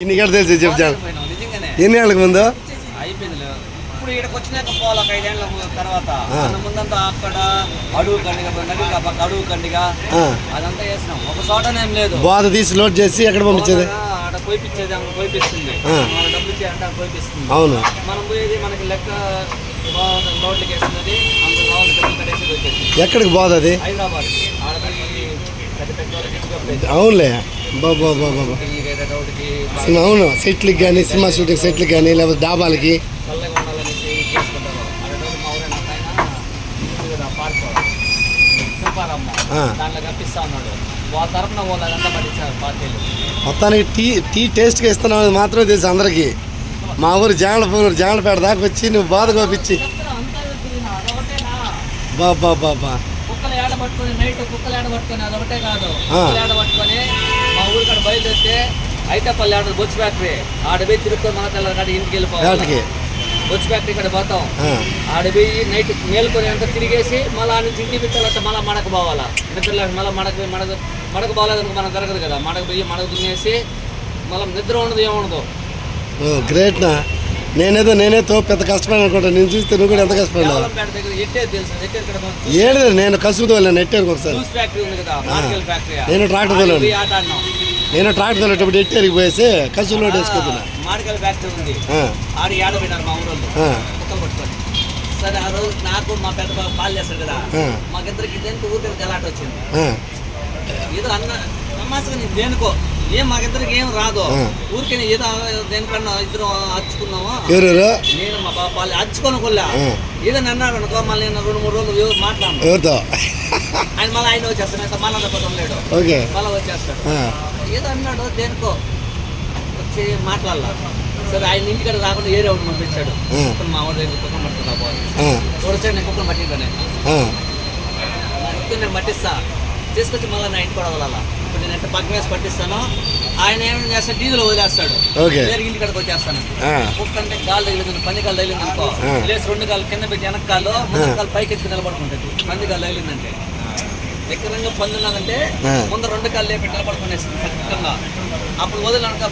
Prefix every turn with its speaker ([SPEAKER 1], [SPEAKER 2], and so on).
[SPEAKER 1] ఇన్ని గంటలు తెలిసి చెప్తాను ఎన్ని ఏళ్ళకి ముందు.
[SPEAKER 2] ఇప్పుడు ఇక్కడికి వచ్చినాక పోవాలి ఒక ఐదేళ్ళ తర్వాత. ముందంతా అక్కడ అడుగు కండిగా నది ఆ పక్క అడుగు కండిగా.
[SPEAKER 1] ఆ.
[SPEAKER 2] అదంతా చేసినాం. ఒక చోటనేం లేదు.
[SPEAKER 1] బాధ తీసి లోడ్ చేసి ఎక్కడ పంపించేది?
[SPEAKER 2] పోయిపించేది ఆమె పోయిపిస్తుంది. డబ్బులు
[SPEAKER 1] అవును.
[SPEAKER 2] మనం పోయేది మనకి లెక్క బా- రోడ్లకి వేస్తున్నది అంత
[SPEAKER 1] ఎక్కడికి బాధ అది?
[SPEAKER 2] హైదరాబాద్ పోయేది.
[SPEAKER 1] అవునులే. బాబా బాబా సినిమా అవును సెట్లకి కానీ సినిమా షూటింగ్ సెట్లకి కానీ లేకపోతే డాబాలకి. మొత్తానికి టీ టీ టేస్ట్గా ఇస్తున్నావు మాత్రమే తెలుసు అందరికీ. మా ఊరు జాండ్లపూర్ జాండ్లపేట దాకా వచ్చి నువ్వు బాధ కోపించి? బాబా బాబా
[SPEAKER 2] కుక్కలు ఏడ పట్టుకొని నైట్ కుక్కలు ఏడ పట్టుకొని అదొకటే కాదు.
[SPEAKER 1] ఆ.
[SPEAKER 2] కుక్కలు ఏడ పట్టుకొని మా ఊరి కాడ బయలుదేరితే అయితే పల్లె ఆడ బొచ్చు ఫ్యాక్టరీ. ఆడ పోయి తిరుగుకొని మన తెల్ల కాడ ఇంటికి వెళ్ళిపోవాలి. బొచ్చు ఫ్యాక్టరీ ఇక్కడ పోతాం.
[SPEAKER 1] ఆ,
[SPEAKER 2] ఆడ పోయి నైట్ మేలుకొని అంతా తిరిగేసి మళ్ళీ ఆ నుంచి ఇంటికి పిచ్చాలంటే మళ్ళీ మడక పోవాలా. నిద్రలో మళ్ళీ మడక మడక మడక పోలేదనుకో మనం జరగదు కదా. మడక పోయి మడక తినేసి మళ్ళీ నిద్ర ఉండదు ఏముండదు
[SPEAKER 1] ఓ గ్రేట్ నా నేనేదో నేనేతో పెద్ద కష్టపడి అనుకుంటా. నేను చూస్తే నువ్వు కూడా ఎంత
[SPEAKER 2] ఇక్కడ
[SPEAKER 1] ఏడు నేను కసుగుతో వెళ్ళాను నెట్టారు ఒకసారి. నేను ట్రాక్టర్ తోలాను. నేను ట్రాక్టర్ వెళ్ళేటప్పుడు ఎట్టేరికి పోయేసి కసుగు లోడ్ వేసుకుంటున్నా
[SPEAKER 2] సరే ఆ రోజు నాకు మా పెద్ద బాబు పాలు చేస్తాడు కదా.
[SPEAKER 1] ఆ.
[SPEAKER 2] మాకిద్దరికి దేనికి ఊరికి గలాట వచ్చింది. ఏదో అన్న దేనికో ఏం మాకిద్దరికి ఏం రాదు. ఊరికే ఏదో దేనికన్నా ఇద్దరు అచ్చుకున్నామా నేను మా అచ్చుకొని కొల్లా. ఏదో అన్నాడు అనుకో మళ్ళీ నేను రెండు మూడు రోజులు మాట్లాడు ఆయన మళ్ళీ ఆయన మళ్ళీ తప్పడం లేడు. మళ్ళీ వచ్చేస్తాడు. ఏదో అన్నాడు దేనికో వచ్చి మాట్లాడాల. సరే ఆయన ఇంటికాడ రాకుండా ఏరే ఒకటి పంపించాడు.
[SPEAKER 1] ఆ.
[SPEAKER 2] ఇప్పుడు మా వాడు దగ్గర కుక్కను పట్టుకున్నా నేను కుక్కను పట్టిస్తా తీసుకొచ్చి మళ్ళీ నా ఇంటికి వదలాల. ఇప్పుడు నేను ఎంత పక్క వేసి పట్టిస్తానో ఆయన ఏం చేస్తాడు డీజిల్ వదిలేస్తాడు. ఇంటి కాడికి వచ్చేస్తాను. కుక్క అంటే కాలు తగిలింది పంది కాలు తగిలింది అనుకో. లేసి రెండు కాలు కింద పెట్టి వెనక కాలు ముందు కాలు పైకి ఎత్తుకు నిలబడుకుంటుంది పంది కాలు తగిలిందంటే. ఎక్కడంగా
[SPEAKER 1] ఆ.
[SPEAKER 2] ముందు రెండు కాళ్ళు లేపెట్టి నిలబడుకునేసింది చక్కగా. అప్పుడు వదిలినాక